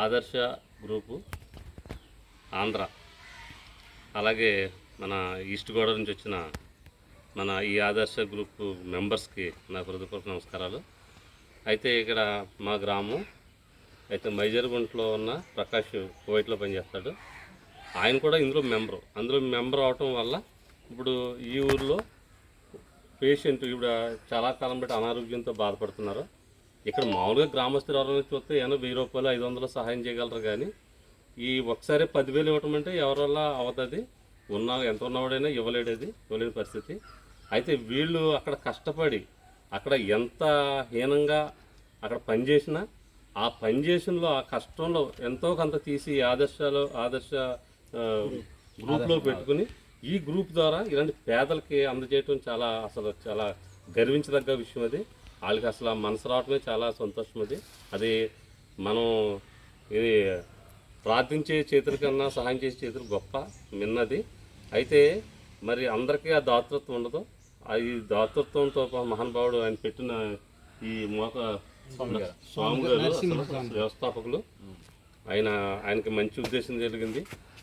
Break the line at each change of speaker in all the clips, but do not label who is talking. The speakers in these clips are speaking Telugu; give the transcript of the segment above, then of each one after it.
ఆదర్శ గ్రూపు ఆంధ్ర. అలాగే మన ఈస్ట్ గోడ నుంచి వచ్చిన మన ఈ ఆదర్శ గ్రూప్ మెంబర్స్కి నా హృదయపూర్వక నమస్కారాలు. అయితే ఇక్కడ మా గ్రామం అయితే మైజర్గుంట్లో ఉన్న ప్రకాష్ కువైట్లో పనిచేస్తాడు. ఆయన కూడా ఇందులో మెంబరు. అందులో మెంబర్ అవటం వల్ల ఇప్పుడు ఈ ఊర్లో పేషెంట్ ఇప్పుడు చాలా కాలం బట్టి అనారోగ్యంతో బాధపడుతున్నారు. ఇక్కడ మామూలుగా గ్రామస్తులు ఎవరైనా చూస్తే ఏమో వెయ్యి రూపాయలు ఐదు వందలు సహాయం చేయగలరు కానీ ఈ ఒకసారి పదివేలు ఇవ్వటం అంటే ఎవరి వల్ల అవుతుంది ఉన్న ఎంత ఉన్నవాడైనా ఇవ్వలేడేది ఇవ్వలేని పరిస్థితి. అయితే వీళ్ళు అక్కడ కష్టపడి అక్కడ ఎంత హీనంగా అక్కడ పనిచేసినా ఆ పనిచేసినలో ఆ కష్టంలో ఎంతో కొంత తీసి ఆదర్శాలు ఆదర్శ గ్రూప్లో పెట్టుకుని ఈ గ్రూప్ ద్వారా ఇలాంటి పేదలకి అందజేయటం చాలా అసలు చాలా గర్వించదగ్గ విషయం అది. వాళ్ళకి అసలు ఆ మనసు రావటమే చాలా సంతోషం అది. అది మనం ఇది ప్రార్థించే చేతుల కన్నా సహాయం చేసే చేతులు గొప్ప మిన్నది. అయితే మరి అందరికీ ఆ దాతృత్వం ఉండదు. ఆ ఈ దాతృత్వంతో మహానుభావుడు ఆయన పెట్టిన ఈ మోత స్వామి గారు. వ్యవస్థాపకులు. ఆయన ఆయనకి మంచి ఉద్దేశం జరిగింది.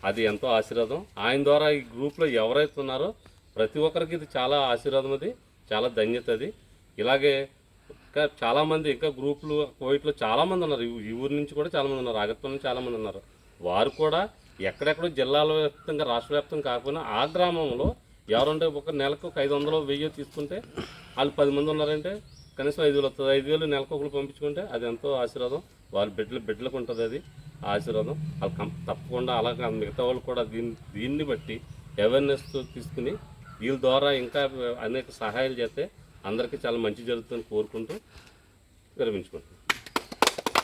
అది ఎంతో ఆశీర్వాదం. ఆయన ద్వారా ఈ గ్రూప్లో ఎవరైతే ఉన్నారో ప్రతి ఒక్కరికి ఇది చాలా ఆశీర్వాదం అది చాలా ధన్యత అది. ఇలాగే ఇంకా చాలామంది ఇంకా గ్రూపులు కోవిట్లో చాలామంది ఉన్నారు. ఈ- ఊరి నుంచి కూడా చాలామంది ఉన్నారు. ఆగత్వం నుంచి చాలామంది ఉన్నారు. వారు కూడా ఎక్కడెక్కడో జిల్లాల వ్యాప్తంగా రాష్ట్ర వ్యాప్తం కాకపోయినా ఆ గ్రామంలో ఎవరంటే ఒక నెలకు ఒక ఐదు వందలు వెయ్యి తీసుకుంటే వాళ్ళు పది మంది ఉన్నారంటే కనీసం ఐదు వేలు వస్తుంది ఐదు వేలు నెలకు ఒకరు పంపించుకుంటే అది ఎంతో ఆశీర్వాదం. వాళ్ళ బిడ్డలు బిడ్డలకు ఉంటుంది అది ఆశీర్వాదం. వాళ్ళు కం తప్పకుండా అలాగే మిగతా వాళ్ళు కూడా దీన్ని దీన్ని బట్టి అవేర్నెస్ తీసుకుని వీళ్ళ ద్వారా ఇంకా అనేక సహాయాలు చేస్తే అందరికీ చాలా మంచి జరుగుతుందని కోరుకుంటూ విరమించుకుంటున్నాను.